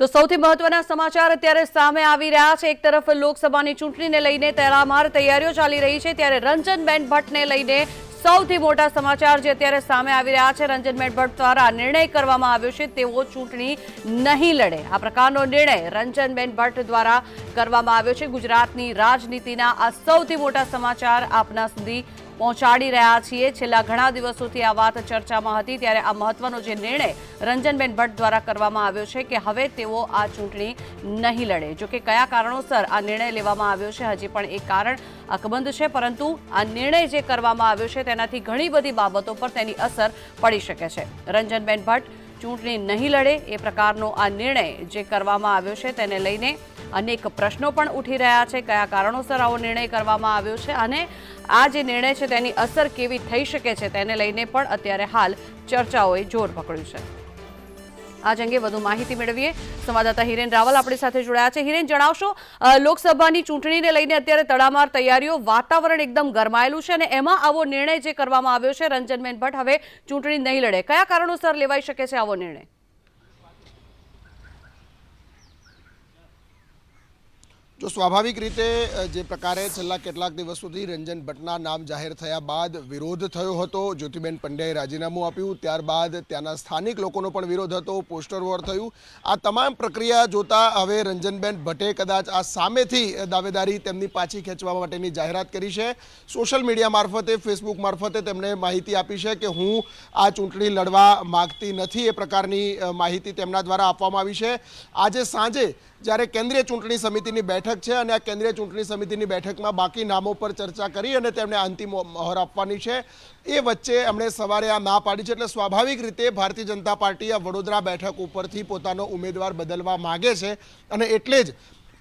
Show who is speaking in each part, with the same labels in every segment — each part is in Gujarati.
Speaker 1: તો સૌથી મહત્વના સમાચાર અત્યારે સામે આવી રહ્યા છે. એક તરફ લોકસભાની ચૂંટણીને લઈને તૈરામાર તૈયારીઓ ચાલી રહી છે, ત્યારે રંજનબેન ભટ્ટને લઈને સૌથી મોટા સમાચાર જે અત્યારે સામે આવી રહ્યા છે, રંજનબેન ભટ્ટ દ્વારા નિર્ણય કરવામાં આવ્યો છે, તેઓ ચૂંટણી નહીં લડે. આ પ્રકારનો નિર્ણય રંજનબેન ભટ્ટ દ્વારા કરવામાં આવ્યો છે. ગુજરાતની રાજનીતિના આ સૌથી મોટા સમાચાર આપના સુધી પહોંચાડી રહ્યા છીએ. છેલ્લા ઘણા દિવસોથી આ વાત ચર્ચામાં હતી, ત્યારે આ મહત્વનો જે નિર્ણય રંજનબેન ભટ્ટ દ્વારા કરવામાં આવ્યો છે કે હવે તેઓ આ ચૂંટણી નહીં લડે. જોકે કયા કારણોસર આ નિર્ણય લેવામાં આવ્યો છે, હજી પણ એક કારણ અકબંધ છે, પરંતુ આ નિર્ણય જે કરવામાં આવ્યો છે તેનાથી ઘણી બધી બાબતો પર તેની અસર પડી શકે છે. રંજનબેન ભટ્ટ ચૂંટણી નહીં લડે એ પ્રકારનો આ નિર્ણય જે કરવામાં આવ્યો છે તેને લઈને અનેક પ્રશ્નો પણ ઉઠી રહ્યા છે. કયા કારણોસર આવો નિર્ણય કરવામાં આવ્યો છે અને આ જે નિર્ણય છે તેની અસર કેવી થઈ શકે છે તેને લઈને પણ અત્યારે હાલ ચર્ચાઓએ જોર પકડ્યું છે. આજ અંગે વધુ માહિતી મેળવીએ. સંવાદદાતા હિરેન રાવલ આપણી સાથે જોડાયા છે. હિરેન, જણાવશો લોકસભાની ચૂંટણીને લઈને અત્યારે તડામાર તૈયારીઓ, વાતાવરણ એકદમ ગરમાયેલું છે અને એમાં આવો નિર્ણય જે કરવામાં આવ્યો છે, રંજનબેન ભટ્ટ હવે ચૂંટણી નહીં લડે. કયા કારણોસર લેવાઈ શકે છે આવો નિર્ણય?
Speaker 2: જો સ્વાભાવિક રીતે જે પ્રકારે છેલ્લા કેટલાક દિવસ સુધી રંજન ભટ્ટના નામ જાહેર થયા બાદ વિરોધ થયો હતો. જ્યોતિબેન પંડ્યાએ રાજીનામું આપ્યું. ત્યારબાદ ત્યાંના સ્થાનિક લોકોનો પણ વિરોધ હતો. પોસ્ટર વોર થયું. આ તમામ પ્રક્રિયા જોતા હવે રંજનબેન ભટ્ટે કદાચ આ સામેથી દાવેદારી તેમની પાછી ખેંચવા માટેની જાહેરાત કરી છે. સોશિયલ મીડિયા મારફતે, ફેસબુક મારફતે તેમણે માહિતી આપી છે કે હું આ ચૂંટણી લડવા માગતી નથી એ પ્રકારની માહિતી તેમના દ્વારા આપવામાં આવી છે. આજે સાંજે જ્યારે કેન્દ્રીય ચૂંટણી સમિતિની બેઠક છે અને આ કેન્દ્રીય ચૂંટણી સમિતિની બેઠકમાં બાકી નામો પર ચર્ચા કરી અને તેમણે અંતિમ મહોર આપવાની છે. એ વચ્ચે એમણે સવારે આ ના પાડી છે એટલે સ્વાભાવિક રીતે ભારતીય જનતા પાર્ટી આ વડોદરા બેઠક ઉપરથી પોતાનો ઉમેદવાર બદલવા માગે છે અને એટલે જ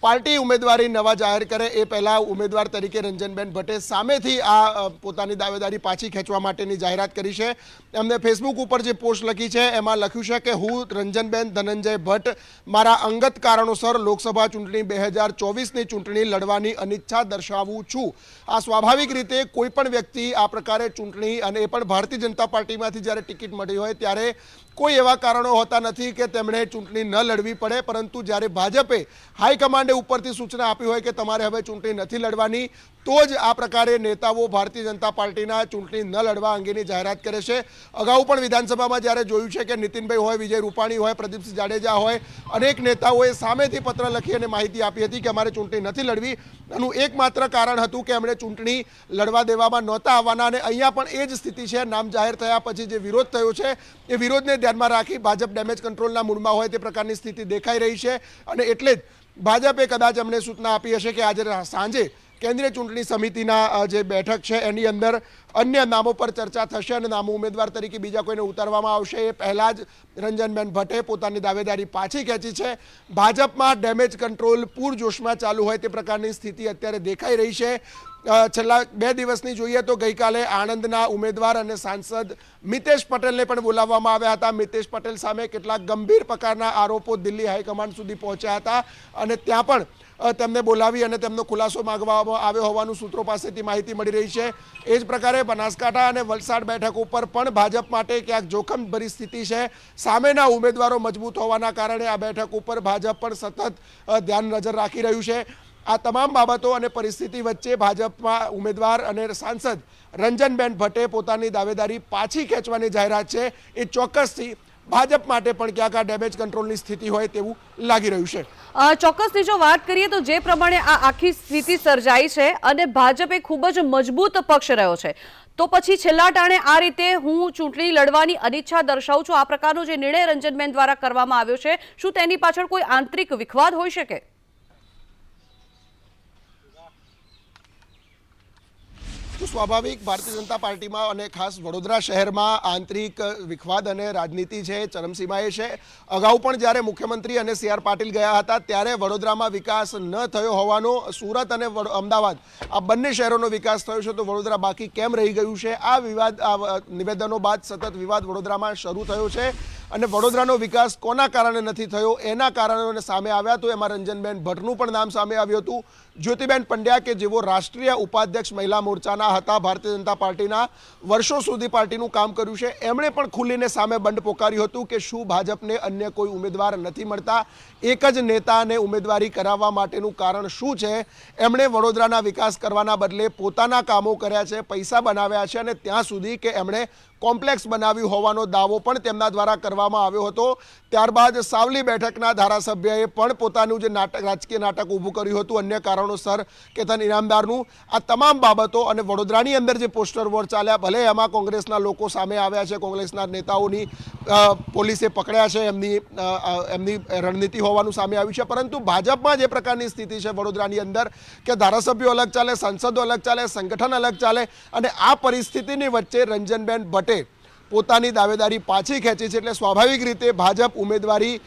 Speaker 2: પાર્ટી ઉમેદવારી નવા જાહેર કરે એ પહેલા ઉમેદવાર તરીકે રંજનબેન ભટ્ટે સામેથી આ પોતાની દાવેદારી પાછી ખેંચવા માટેની જાહેરાત કરી છે. એમને ફેસબુક ઉપર જે પોસ્ટ લખી છે, એમાં લખ્યું છે કે, હું રંજનબેન ધનંજય ભટ્ટ, મારા અંગત કારણોસર લોકસભા ચૂંટણી બે હજાર ચોવીસની ચૂંટણી લડવાની અનિચ્છા દર્શાવું છું. આ સ્વાભાવિક રીતે કોઈ પણ વ્યક્તિ આ પ્રકારે ચૂંટણી અને એ પણ ભારતીય જનતા પાર્ટીમાંથી જ્યારે ટિકિટ મળી હોય ત્યારે કોઈ એવા કારણો હોતા નથી કે તેમણે ચૂંટણી ન લડવી પડે, પરંતુ જ્યારે ભાજપે હાઈકમાન્ડે ઉપરથી સૂચના આપી હોય કે તમારે હવે ચૂંટણી નથી લડવાની તો જ આ પ્રકારે નેતાઓ ભારતીય જનતા પાર્ટીના ચૂંટણી ન લડવા અંગેની જાહેરાત કરે છે. અગાઉ પણ વિધાનસભામાં જ્યારે જોયું છે કે નીતિનભાઈ હોય, વિજય રૂપાણી હોય, પ્રદીપસિંહ જાડેજા હોય, અનેક નેતાઓએ સામેથી પત્ર લખી અને માહિતી આપી હતી કે અમારે ચૂંટણી નથી લડવી. એનું એકમાત્ર કારણ હતું કે એમણે ચૂંટણી લડવા દેવામાં નહોતા આવવાના અને અહીંયા પણ એ જ સ્થિતિ છે. નામ જાહેર થયા પછી જે વિરોધ થયો છે, એ વિરોધને ધ્યાનમાં રાખી ભાજપ ડેમેજ કંટ્રોલના મૂળમાં હોય તે પ્રકારની સ્થિતિ દેખાઈ રહી છે. અને એટલે જ ભાજપે કદાચ અમને સૂચના આપી હશે કે આજે સાંજે કેન્દ્રીય ચૂંટણી સમિતિના જે બેઠક છે, એની અંદર અન્ય નામો પર ચર્ચા થશે અને નામો ઉમેદવાર તરીકે બીજા કોઈને ઉતારવામાં આવશે. એ પહેલાં જ રંજનબેન ભટ્ટે પોતાની દાવેદારી પાછી ખેંચી છે. ભાજપમાં ડેમેજ કંટ્રોલ, પૂરજોશમાં ચાલુ હોય તે પ્રકારની સ્થિતિ અત્યારે દેખાઈ રહી છે. છેલ્લા બે દિવસની જોઈએ તો ગઈકાલે આણંદના ઉમેદવાર અને સાંસદ મિતેશ પટેલને પણ બોલાવવામાં આવ્યા હતા. મિતેશ પટેલ સામે કેટલાક ગંભીર પ્રકારના આરોપો દિલ્હી હાઈકમાન્ડ સુધી પહોંચ્યા હતા અને ત્યાં પણ તેમને બોલાવી અને તેમનો ખુલાસો માગવામાં આવ્યો હોવાનું સૂત્રો પાસેથી માહિતી મળી રહી છે. એ જ પ્રકારે બનાસકાંઠા અને વલસાડ બેઠક ઉપર પણ ભાજપ માટે ક્યાંક જોખમભરી સ્થિતિ છે. સામેના ઉમેદવારો મજબૂત હોવાના કારણે આ બેઠક ઉપર ભાજપ પણ સતત ધ્યાન નજર રાખી રહ્યું છે. આ તમામ બાબતો અને પરિસ્થિતિ વચ્ચે ભાજપમાં ઉમેદવાર અને સાંસદ રંજનબેન ભટ્ટે પોતાની દાવેદારી પાછી ખેંચવાની જાહેરાત છે. એ ચોક્કસથી ભાજપ માટે પણ ક્યાંક આ ડેમેજ કંટ્રોલની સ્થિતિ હોય તેવું લાગી રહ્યું છે.
Speaker 1: ચોક્કસની જો વાત કરીએ તો જે પ્રમાણે આ આખી સ્થિતિ સર્જાઈ છે અને ભાજપ ખૂબ જ મજબૂત પક્ષ રહ્યો છે, તો પછી છેલ્લા ટાણે આ રીતે હું ચૂંટણી લડવાની અનિચ્છા દર્શાવું છું. આ પ્રકારનો જે નિર્ણય રંજનબેન દ્વારા કરવામાં આવ્યો છે, શું તેની પાછળ કોઈ આંતરિક વિખવાદ હોઈ શકે?
Speaker 2: તો સ્વાભાવિક ભારતીય જનતા પાર્ટીમાં અને ખાસ વડોદરા શહેરમાં આંતરિક વિખવાદ અને રાજનીતિ છે, ચરમસીમાએ છે. અગાઉ પણ જ્યારે મુખ્યમંત્રી અને સી આર પાટીલ ગયા હતા, ત્યારે વડોદરામાં વિકાસ ન થયો હોવાનો સુરત અને અમદાવાદ, આ બંને શહેરોનો વિકાસ થયો છે. તો વડોદરા બાકી કેમ રહી ગયું છે? આ વિવાદ નિવેદનો બાદ સતત વિવાદ વડોદરામાં શરૂ થયો છે. અને વડોદરાનો વિકાસ કોના કારણે નથી થયો? એના કારણોને સામે આવ્યા તો એમાં રંજનબેન ભટ્ટનું પણ નામ સામે આવ્યું હતું. જ્યોતિબેન પંડ્યા કે જેઓ રાષ્ટ્રીય ઉપાધ્યક્ષ મહિલા મોરચાના હતા, ભારતીય જનતા પાર્ટીના, વર્ષો સુધી પાર્ટીનું કામ કર્યું છે. એમણે પણ ખુલ્લીને સામે બંધ પોકાર્યું હતું કે શું ભાજપને અન્ય કોઈ ઉમેદવાર નથી મળતા? એક જ નેતાને ઉમેદવારી કરાવવા માટેનું કારણ શું છે? એમણે વડોદરાના વિકાસ કરવાના બદલે પોતાના કામો કર્યા છે, પૈસા બનાવ્યા છે અને ત્યાં સુધી કે એમણે કોમ્પ્લેક્સ બનાવ્યું હોવાનો દાવો પણ તેમના દ્વારા કરવામાં આવ્યો હતો. ત્યારબાદ સાવલી બેઠકના ધારાસભ્યએ પણ પોતાનું જે નાટક, રાજકીય નાટક ઊભું કર્યું હતું. અન્ય કારણોસર કેતન ઇનામદારનું આ તમામ બાબતો અને વડોદરાની અંદર જે પોસ્ટર વોર ચાલ્યા, ભલે એમાં કોંગ્રેસના લોકો સામે આવ્યા છે, કોંગ્રેસના નેતાઓની પોલીસે પકડ્યા છે એમની એમની રણનીતિ હોવાનું સામે આવ્યું છે. પરંતુ ભાજપમાં જે પ્રકારની સ્થિતિ છે વડોદરાની અંદર કે ધારાસભ્યો અલગ ચાલે, સાંસદો અલગ ચાલે, સંગઠન અલગ ચાલે અને આ પરિસ્થિતિની વચ્ચે રંજનબેન ભટ્ટે પોતાની દાવેદારી પાછી ખેંચી છે એટલે સ્વાભાવિક રીતે ભાજપ ઉમેદવારી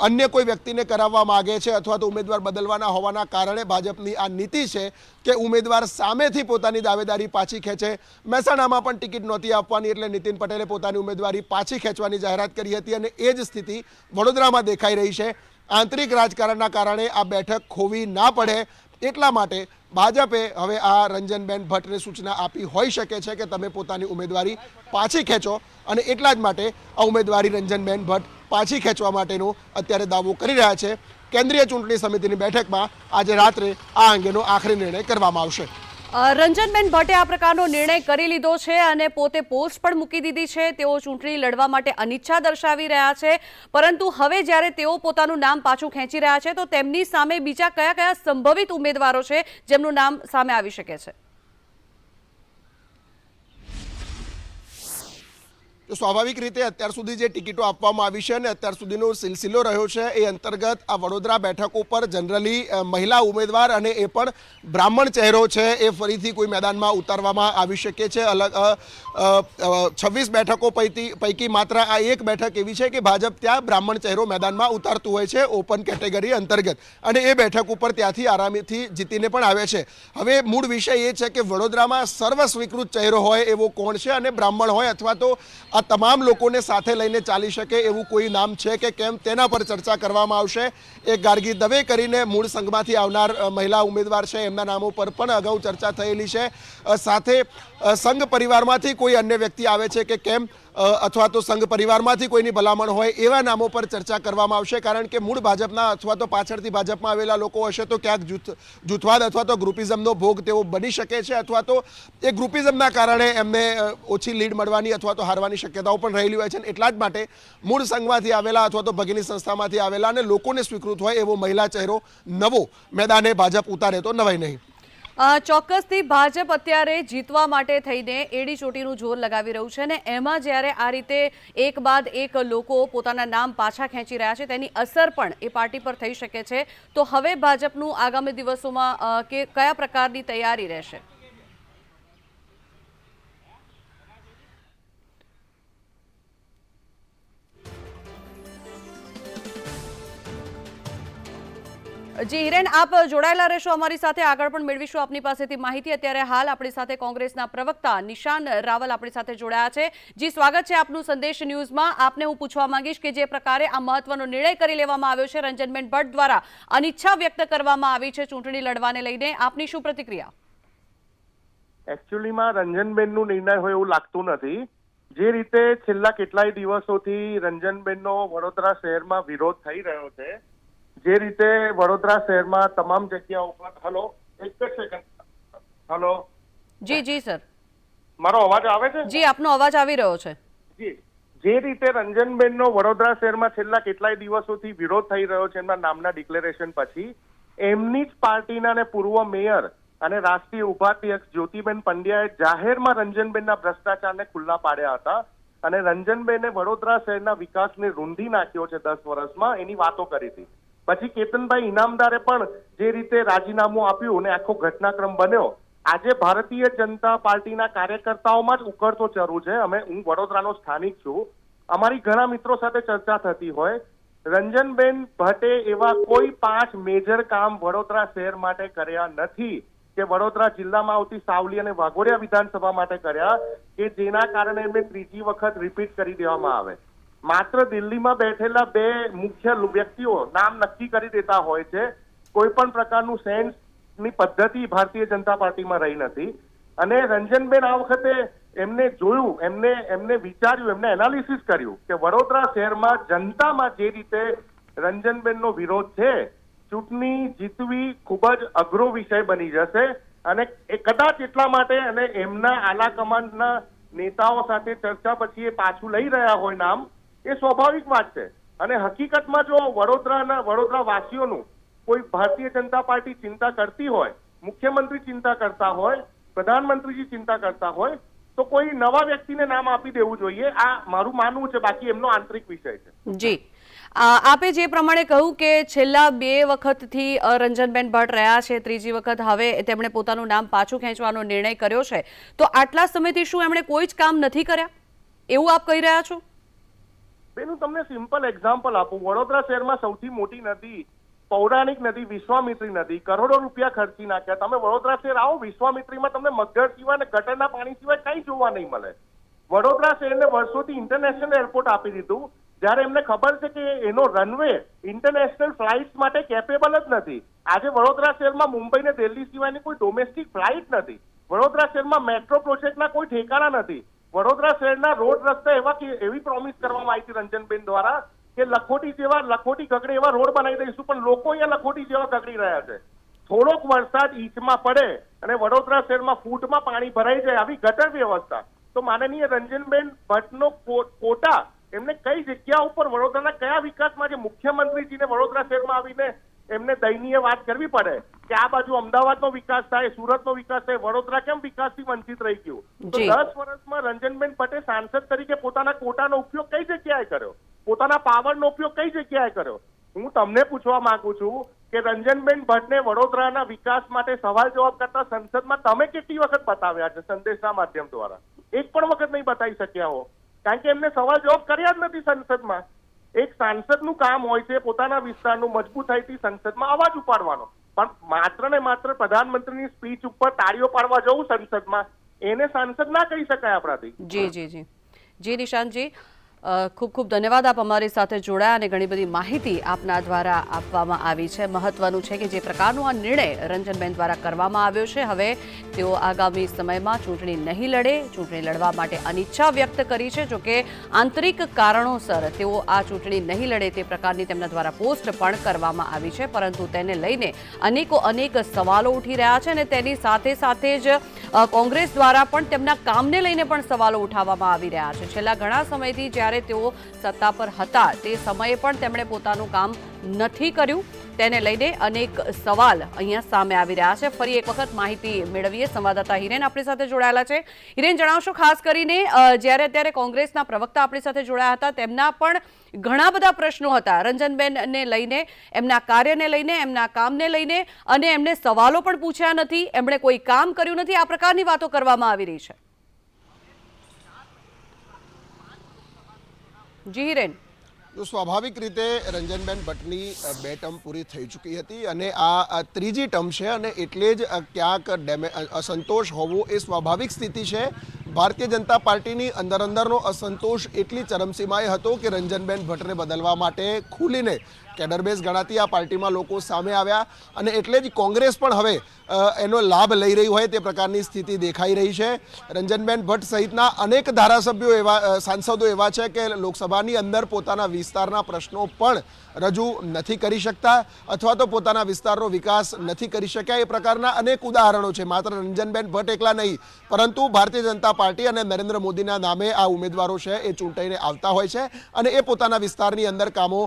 Speaker 2: અન્ય કોઈ વ્યક્તિને કરાવવા માગે છે અથવા તો ઉમેદવાર બદલવાના હોવાના કારણે ભાજપની આ નીતિ છે કે ઉમેદવાર સામેથી પોતાની દાવેદારી પાછી ખેંચે. મહેસાણામાં પણ ટિકિટ નહોતી આપવાની એટલે નીતિન પટેલે પોતાની ઉમેદવારી પાછી ખેંચવાની જાહેરાત કરી હતી અને એ જ સ્થિતિ વડોદરામાં દેખાઈ રહી છે. આંતરિક રાજકારણના કારણે આ બેઠક ખોવી ના પડે એટલા માટે ભાજપે હવે આ રંજનબેન ભટ્ટને સૂચના આપી હોઈ શકે છે કે તમે પોતાની ઉમેદવારી પાછી ખેંચો અને એટલા જ માટે આ ઉમેદવારી રંજનબેન ભટ્ટ પાછી ખેંચવા માટેનો અત્યારે દાવો કરી રહ્યા છે. કેન્દ્રીય ચૂંટણી સમિતિની બેઠકમાં આજે રાત્રે આ અંગેનો આખરી નિર્ણય કરવામાં આવશે.
Speaker 1: રંજનબેન ભટ્ટે આ પ્રકારનો નિર્ણય કરી લીધો છે અને પોતે પોસ્ટ પણ મૂકી દીધી છે. તેઓ ચૂંટણી લડવા માટે અનિચ્છા દર્શાવી રહ્યા છે. પરંતુ હવે જ્યારે તેઓ પોતાનું નામ પાછું ખેંચી રહ્યા છે, તો તેમની સામે બીજા કયા કયા સંભવિત ઉમેદવારો છે, જેમનું નામ સામે આવી શકે છે?
Speaker 2: તો સ્વાભાવિક રીતે અત્યાર સુધી જે ટિકિટો આપવામાં આવી છે અને અત્યાર સુધીનો સિલસિલો રહ્યો છે, એ અંતર્ગત આ વડોદરા બેઠક ઉપર જનરલી મહિલા ઉમેદવાર અને એ પણ બ્રાહ્મણ ચહેરો છે, એ ફરીથી કોઈ મેદાનમાં ઉતારવામાં આવી શકે છે. અલગ છવ્વીસ બેઠકો પૈકી પૈકી માત્ર આ એક બેઠક એવી છે કે ભાજપ ત્યાં બ્રાહ્મણ ચહેરો મેદાનમાં ઉતારતું હોય છે, ઓપન કેટેગરી અંતર્ગત. અને એ બેઠક ઉપર ત્યાંથી આરામથી જીતીને પણ આવે છે. હવે મૂળ વિષય એ છે કે વડોદરામાં સર્વસ્વીકૃત ચહેરો હોય એવો કોણ છે અને બ્રાહ્મણ હોય અથવા તો આ તમામ લોકોને સાથે લઈને ચાલી શકે એવું કોઈ નામ છે કે કેમ તેના પર ચર્ચા કરવામાં આવશે. એક ગાર્ગી દવે કરીને મૂળ સંઘમાંથી આવનાર મહિલા ઉમેદવાર છે. એમના નામો પર પણ અગાઉ ચર્ચા થયેલી છે. સાથે સંઘ પરિવારમાંથી કોઈ અન્ય વ્યક્તિ આવે છે કે કેમ? અથવા તો સંઘ પરિવારમાંથી કોઈની ભલામણ હોય એવા નામો પર ચર્ચા કરવામાં આવશે. કારણ કે મૂળ ભાજપના અથવા તો પાછળથી ભાજપમાં આવેલા લોકો હશે તો ક્યાંક જૂથ, જૂથવાદ અથવા તો ગ્રુપિઝમનો ભોગ તેઓ બની શકે છે અથવા તો એ ગ્રુપિઝમના કારણે એમને ઓછી લીડ મળવાની અથવા તો હારવાની શક્યતાઓ પણ રહેલી હોય છે એટલા જ માટે મૂળ સંઘમાંથી આવેલા અથવા તો ભગીની સંસ્થામાંથી આવેલા અને લોકોને સ્વીકૃત હોય એવો મહિલા ચહેરો નવો મેદાને ભાજપ ઉતારે તો નવાય નહીં.
Speaker 1: ચોક્કસથી ભાજપ અત્યારે જીતવા માટે થઈને એડી ચોટીનું જોર લગાવી રહ્યું છે ને એમાં જ્યારે આ રીતે એક બાદ એક લોકો પોતાના નામ પાછા ખેંચી રહ્યા છે, તેની અસર પણ એ પાર્ટી પર થઈ શકે છે. તો હવે ભાજપનું આગામી દિવસોમાં કે કયા પ્રકારની તૈયારી રહેશે? જી, હિરેન, આપ જોડાયેલા રહેશો અમારી સાથે. આગળ પણ મેળવીશું આપની પાસેથી માહિતી. અત્યારે હાલ આપણી સાથે કોંગ્રેસના પ્રવક્તા નિશાન રાવલ આપણી સાથે જોડાયા છે. જી, સ્વાગત છે આપનું સંદેશ ન્યૂઝમાં. આપને હું પૂછવા માંગીશ કે જે પ્રકારે આ મહત્વનો નિર્ણય કરી લેવામાં આવ્યો છે રંજનબેન ભટ્ટ દ્વારા અનિચ્છા વ્યક્ત કરવામાં આવી છે ચૂંટણી લડવાને લઈને. આપની શું પ્રતિક્રિયા?
Speaker 3: એકચ્યુઅલીમાં રંજનબેનનું નિર્ણય હોય એવું લાગતું નથી. જે રીતે છેલ્લા કેટલાય દિવસોથી રંજનબેનનો વડોદરા શહેરમાં વિરોધ થઈ રહ્યો છે જે રીતે વડોદરા શહેરમાં તમામ જગ્યા ઉપર હલો એક જ સેકન્ડ હલો.
Speaker 1: જી જી સર.
Speaker 3: મારો અવાજ આવે છે?
Speaker 1: જી આપનો અવાજ આવી રહ્યો છે.
Speaker 3: જી. જે રીતે રંજનબેનનો વડોદરા શહેરમાં છેલ્લા કેટલાય દિવસોથી વિરોધ થઈ રહ્યો છે એમના નામના ડિક્લેરેશન પછી એમની જ પાર્ટીના અને પૂર્વ મેયર અને રાષ્ટ્રીય ઉપાધ્યક્ષ જ્યોતિબેન પંડ્યાએ જાહેરમાં રંજનબેનના ભ્રષ્ટાચારને ખુલ્લા પાડ્યા હતા અને રંજનબેને વડોદરા શહેરના વિકાસને રૂંધી નાખ્યો છે દસ વર્ષમાં એની વાતો કરી હતી. પછી કેતનભાઈ ઇનામદારે પણ જે રીતે રાજીનામું આપ્યું અને આખો ઘટનાક્રમ બન્યો, આજે ભારતીય જનતા પાર્ટીના કાર્યકર્તાઓમાં જ ઉકળતો ચરુ છે. અમે, હું વડોદરાનો સ્થાનિક છું. અમારી ઘણા મિત્રો સાથે ચર્ચા થતી હોય. રંજનબેન ભટ્ટે એવા કોઈ પાંચ મેજર કામ વડોદરા શહેર માટે કર્યા નથી કે વડોદરા જિલ્લામાં આવતી સાવલી અને વાઘોડિયા વિધાનસભા માટે કર્યા કે જેના કારણે એમને ત્રીજી વખત રિપીટ કરી દેવામાં આવે. માત્ર દિલ્હીમાં બેઠેલા બે મુખ્ય વ્યક્તિઓ નામ નક્કી કરી દેતા હોય છે. કોઈ પણ પ્રકારનું સેન્સની પદ્ધતિ ભારતીય જનતા પાર્ટીમાં રહી નથી. અને રંજનબેન આ વખતે એમને જોયું, એમને એમને વિચાર્યું, એમને એનાલિસિસ કર્યું કે વડોદરા શહેરમાં જનતામાં જે રીતે રંજનબેનનો વિરોધ છે, ચૂંટણી જીતવી ખૂબ જ અઘરો વિષય બની જશે અને એ કદાચ એટલા માટે અને એમના આલા કમાન્ડના નેતાઓ સાથે ચર્ચા પછી એ પાછું લઈ રહ્યા હોય નામ એ સ્વાભાવિક વાત છે. અને હકીકતમાં જો વડોદરાના વડોદરા વાસીઓનું કોઈ ભારતીય જનતા પાર્ટી ચિંતા કરતી હોય, મુખ્યમંત્રી ચિંતા કરતા હોય, પ્રધાનમંત્રીજી ચિંતા કરતા હોય, તો કોઈ નવા વ્યક્તિને નામ આપી દેવું જોઈએ. આ મારું માનવું છે. બાકી એમનો આંતરિક વિષય છે.
Speaker 1: જી. આપે જે પ્રમાણે કહ્યું કે છેલ્લા બે વખતથી રંજનબેન ભટ્ટ રહ્યા છે, ત્રીજી વખત હવે તેમણે પોતાનું નામ પાછું ખેંચવાનો નિર્ણય કર્યો છે. તો આટલા સમયથી શું એમણે કોઈ જ કામ નથી કર્યા? એવું આપ કહી રહ્યા છો?
Speaker 3: બેન તમને સિમ્પલ એક્ઝામ્પલ આપું. વડોદરા શહેરમાં સૌથી મોટી નદી, પૌરાણિક નદી, વિશ્વામિત્રી નદી. કરોડો રૂપિયા ખર્ચી નાખ્યા. તમે વડોદરા શહેર આવો, વિશ્વામિત્રીમાં તમને મગર સિવાય અને ગટરના પાણી સિવાય કંઈ જોવા નહીં મળે. વડોદરા શહેરને વર્ષોથી ઇન્ટરનેશનલ એરપોર્ટ આપી દીધું. જ્યારે એમને ખબર છે કે એનો રનવે ઇન્ટરનેશનલ ફ્લાઇટ્સ માટે કેપેબલ જ નથી. આજે વડોદરા શહેરમાં મુંબઈ ને દિલ્હી સિવાયની કોઈ ડોમેસ્ટિક ફ્લાઇટ નથી. વડોદરા શહેરમાં મેટ્રો પ્રોજેક્ટના કોઈ ઠેકાણા નથી. વડોદરા શહેરના રોડ રસ્તા એવા એવી પ્રોમિસ કરવામાં આવી હતી રંજનબેન દ્વારા કે લખોટી જેવા, લખોટી ગગડે એવા રોડ બનાવી દઈશું, પણ લોકો અહીંયા લખોટી જેવા ગગડી રહ્યા છે. થોડોક વરસાદ ઈંચમાં પડે અને વડોદરા શહેરમાં ફૂટમાં પાણી ભરાઈ જાય આવી ગટર વ્યવસ્થા, તો માનનીય રંજનબેન ભટ્ટનો કોટા એમને કઈ જગ્યા ઉપર વડોદરાના કયા વિકાસમાં જે મુખ્યમંત્રીજીને વડોદરા શહેરમાં આવીને એમને દયનીય વાત કરવી પડે કે આ બાજુ અમદાવાદનો વિકાસ થાય સુરતનો વિકાસ થાય વડોદરા કેમ વિકાસથી વંચિત રહી ગયું? તો દસ વર્ષમાં રંજનબેન પટેલ સાંસદ તરીકે પોતાના કોટાનો ઉપયોગ કઈ જગ્યાએ કર્યો? પોતાના પાવરનો ઉપયોગ કઈ જગ્યાએ કર્યો? હું તમને પૂછવા માંગુ છું કે રંજનબેન ભટ્ટને વડોદરાના વિકાસ માટે સવાલ જવાબ કરતા સંસદમાં તમે કેટલી વખત બતાવ્યા છે સંદેશના માધ્યમ દ્વારા? એક પણ વખત નહીં બતાવી શક્યા હો. કારણ કે એમને સવાલ જવાબ કર્યા જ નથી સંસદમાં. એક સાંસદનું કામ હોય છે પોતાના વિસ્તારનું મજબૂતાઈથી સંસદમાં અવાજ ઉપાડવાનો. પણ માત્ર ને માત્ર પ્રધાનમંત્રીની સ્પીચ ઉપર તાળીઓ પાડવા જવું સંસદમાં, એને સાંસદ ના કહી શકાય આપણાથી.
Speaker 1: જી જી જી. જી, નિશાંતજી ખૂબ ખૂબ ધન્યવાદ. આપ અમારી સાથે જોડાયા અને ઘણી બધી માહિતી આપના દ્વારા આપવામાં આવી છે. મહત્વનું છે કે જે પ્રકારનો આ નિર્ણય રંજનબેન દ્વારા કરવામાં આવ્યો છે. હવે તેઓ આગામી સમયમાં ચૂંટણી નહીં લડે. ચૂંટણી લડવા માટે અનિચ્છા વ્યક્ત કરી છે. જોકે આંતરિક કારણોસર તેઓ આ ચૂંટણી નહીં લડે તે પ્રકારની તેમના દ્વારા પોસ્ટ પણ કરવામાં આવી છે. પરંતુ તેને લઈને અનેકો અનેક સવાલો ઉઠી રહ્યા છે અને તેની સાથે સાથે જ કોંગ્રેસ દ્વારા પણ તેમના કામને લઈને પણ સવાલો ઉઠાવવામાં આવી રહ્યા છે. છેલ્લા ઘણા સમયથી જ્યારે તેઓ સત્તા પર હતા, તે સમયે પણ તેમણે પોતાનું કામ નથી કર્યું. તેને લઈને અનેક સવાલ અહીંયા સામે આવી રહ્યા છે. ફરી એક વખત માહિતી મેળવીએ. સંવાદદાતા હિરેન આપણી સાથે જોડાયેલા છે. હિરેન, જણાવશો, ખાસ કરીને જ્યારે અત્યારે કોંગ્રેસના પ્રવક્તા આપણી સાથે જોડાયા હતા, તેમના પણ ઘણા બધા પ્રશ્નો હતા. રંજનબેનને લઈને, એમના કાર્યને લઈને, એમના કામને લઈને અને એમને સવાલો પણ પૂછ્યા નથી. એમણે કોઈ કામ કર્યું નથી. આ પ્રકારની વાતો કરવામાં આવી રહી છે. જી હિરેન.
Speaker 2: તો સ્વાભાવિક રીતે રંજનબેન ભટ્ટની બે ટર્મ પૂરી થઈ ચૂકી હતી અને આ ત્રીજી ટર્મ છે અને એટલે જ ક્યાંક અસંતોષ હોવો એ સ્વાભાવિક સ્થિતિ છે. ભારતીય જનતા પાર્ટીની અંદર અંદરનો અસંતોષ એટલી ચરમસીમાએ હતો કે રંજનબેન ભટ્ટને બદલવા માટે ખુલીને કેડરબેઝ ગણાતી આ પાર્ટીમાં લોકો સામે આવ્યા અને એટલે જ કોંગ્રેસ પણ હવે એનો લાભ લઈ રહી હોય તે પ્રકારની સ્થિતિ દેખાઈ રહી છે. રંજનબેન ભટ્ટ સહિતના અનેક ધારાસભ્યો એવા સાંસદો એવા છે કે લોકસભાની અંદર પોતાના વિસ્તારના પ્રશ્નો પણ રજૂ નથી કરી શકતા અથવા તો પોતાના વિસ્તારનો વિકાસ નથી કરી શક્યા. એ પ્રકારના અનેક ઉદાહરણો છે. માત્ર રંજનબેન ભટ્ટ એકલા નહીં, પરંતુ ભારતીય જનતા પાર્ટી અને નરેન્દ્ર મોદીના નામે આ ઉમેદવારો છે, એ ચૂંટાઈને આવતા હોય છે અને એ પોતાના વિસ્તારની અંદર કામો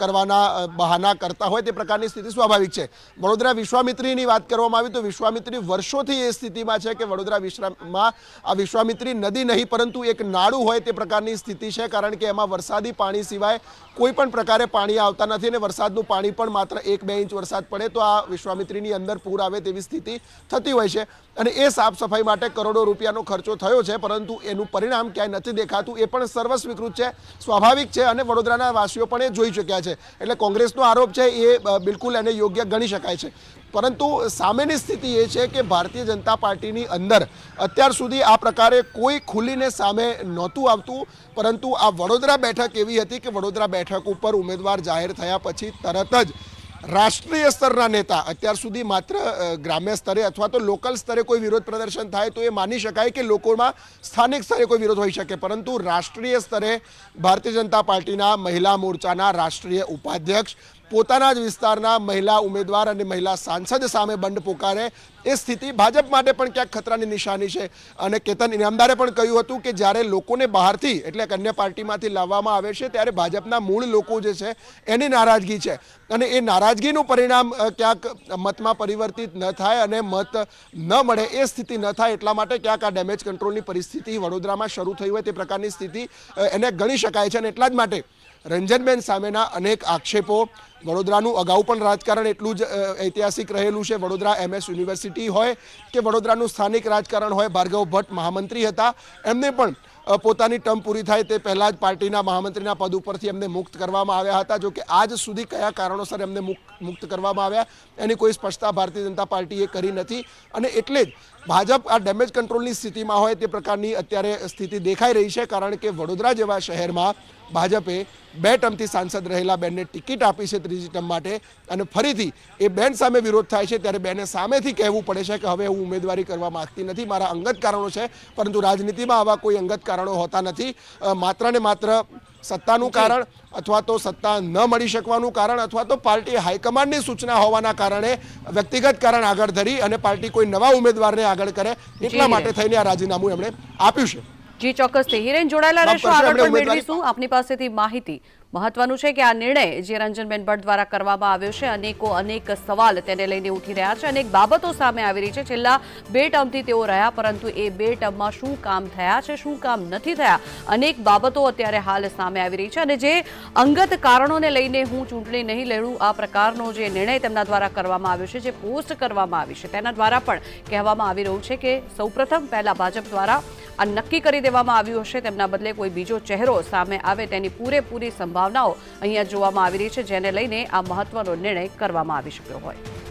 Speaker 2: કરવાના બહાના કરતા હોય તે પ્રકારની સ્થિતિ સ્વાભાવિક છે. વડોદરા વિશ્વામિત્રીની વાત કરવામાં આવી તો વિશ્વામિત્રી વર્ષોથી એ સ્થિતિમાં છે કે વડોદરા વિશ્રામમાં આ વિશ્વામિત્રી નદી નહીં, પરંતુ એક નાળું હોય તે પ્રકારની સ્થિતિ છે, કારણ કે એમાં વરસાદી પાણી સિવાય કોઈ પણ પ્રકારે પાણી આવતા નથી અને વરસાદનું પાણી પણ માત્ર એક બે ઇંચ વરસાદ પડે તો આ વિશ્વામિત્રીની અંદર પૂર આવે તેવી સ્થિતિ થતી હોય છે. અને એ સાફ સફાઈ માટે કરોડો રૂપિયાનો ખર્ચો થયો છે, પરંતુ એનું પરિણામ ક્યાંય નથી દેખાતું. એ પણ સર્વસ્વીકૃત છે, સ્વાભાવિક છે અને વડોદરાના વાસીઓ પણ એ જોઈ ચૂક્યા છે. એટલે કોંગ્રેસનો આરોપ છે, એ બિલકુલ એને યોગ્ય ગણી શકાય છે. પરંતુ સામેની સ્થિતિ એ છે કે ભારતીય જનતા પાર્ટીની અંદર અત્યાર સુધી આ પ્રકારે કોઈ ખુલીને સામે નહોતું આવતું, પરંતુ આ વડોદરા બેઠક એવી હતી કે વડોદરા બેઠક ઉપર ઉમેદવાર જાહેર થયા પછી તરત જ રાષ્ટ્રીય સ્તરના નેતા, અત્યાર સુધી માત્ર ગ્રામ્ય સ્તરે અથવા તો લોકલ સ્તરે કોઈ વિરોધ પ્રદર્શન થાય તો એ માની શકાય કે લોકોમાં સ્થાનિક સ્તરે કોઈ વિરોધ હોઈ શકે. પરંતુ રાષ્ટ્રીય સ્તરે ભારતીય જનતા પાર્ટીના મહિલા મોરચાના રાષ્ટ્રીય ઉપાધ્યક્ષ પોતાના જ વિસ્તારના મહિલા ઉમેદવાર અને મહિલા સાંસદ સામે બંધ પોકારે એ સ્થિતિ ભાજપ માટે પણ ક્યાંક ખતરાની નિશાની છે. અને કેતન ઇનામદારે પણ કહ્યું હતું કે જ્યારે લોકોને બહારથી એટલે કે અન્ય પાર્ટીમાંથી લાવવામાં આવે છે ત્યારે ભાજપના મૂળ લોકો જે છે એની નારાજગી છે. અને એ નારાજગીનું પરિણામ ક્યાંક મતમાં પરિવર્તિત ન થાય અને મત ન મળે એ સ્થિતિ ન થાય એટલા માટે ક્યાંક આ ડેમેજ કંટ્રોલની પરિસ્થિતિ વડોદરામાં શરૂ થઈ હોય તે પ્રકારની સ્થિતિ એને ગણી શકાય છે અને એટલા જ માટે રંજનબેન સામેના અનેક આક્ષેપો. વડોદરાનું અગાઉ પણ રાજકારણ એટલું જ ઐતિહાસિક રહેલું છે. વડોદરા એમએસ યુનિવર્સિટી હોય કે વડોદરાનું સ્થાનિક રાજકારણ હોય, ભાર્ગવ ભટ્ટ મહામંત્રી હતા. એમને પણ પોતાની ટર્મ પૂરી થાય તે પહેલાં જ પાર્ટીના મહામંત્રીના પદ ઉપરથી એમને મુક્ત કરવામાં આવ્યા હતા. જો કે આજ સુધી કયા કારણોસર એમને મુક્ત કરવામાં આવ્યા, એની કોઈ સ્પષ્ટતા ભારતીય જનતા પાર્ટીએ કરી નથી. અને એટલે જ ભાજપ આ ડેમેજ કંટ્રોલની સ્થિતિમાં હોય તે પ્રકારની અત્યારે સ્થિતિ દેખાઈ રહી છે. કારણ કે વડોદરા જેવા શહેરમાં ભાજપે બે ટર્મથી સાંસદ રહેલા બેનને ટિકિટ આપી છે ત્રીજી ટર્મ માટે અને ફરીથી એ બેન સામે વિરોધ થાય છે ત્યારે બેને સામેથી કહેવું પડે છે કે હવે હું ઉમેદવારી કરવા માગતી નથી મારા અંગત કારણો છે પરંતુ રાજનીતિમાં આવા કોઈ અંગત કારણો હોતા નથી. માત્ર ને માત્ર સત્તાનું કારણ અથવા તો સત્તા ન મળી શકવાનું કારણ અથવા તો પાર્ટી હાઈકમાન્ડની સૂચના હોવાના કારણે વ્યક્તિગત કારણ આગળ ધરી અને પાર્ટી કોઈ નવા ઉમેદવારને આગળ કરે એટલા માટે થઈને આ રાજીનામું એમણે આપ્યું છે.
Speaker 1: જી ચોક્કસથી હિરેન જોડાયેલા રહેશો. આગળ પણ મેળવીશું. આપની પાસેથી માહિતી. મહત્વનું છે કે આ નિર્ણય જે રંજનબેન ભટ્ટ દ્વારા કરવામાં આવ્યો છે અનેકો અનેક સવાલ તેને લઈને ઉઠી રહ્યા છે. અનેક બાબતો સામે આવી રહી છે. છેલ્લા બે ટર્મથી તેઓ રહ્યા પરંતુ એ બે ટર્મમાં શું કામ થયા છે શું કામ નથી થયા અનેક બાબતો અત્યારે હાલ સામે આવી રહી છે. અને જે અંગત કારણોને લઈને હું ચૂંટણી નહીં લડું આ પ્રકારનો જે નિર્ણય તેમના દ્વારા કરવામાં આવ્યો છે જે પોસ્ટ કરવામાં આવી છે તેના દ્વારા પણ કહેવામાં આવી રહ્યું છે કે સૌપ્રથમ પહેલાં ભાજપ દ્વારા આ નક્કી કરી દેવામાં આવ્યું હશે. તેમના બદલે કોઈ બીજો ચહેરો સામે આવે તેની પૂરેપૂરી સંભાવનાઓ અહીંયા જોવામાં આવી રહી છે, જેને લઈને આ મહત્વનો નિર્ણય કરવામાં આવી શક્યો હોય.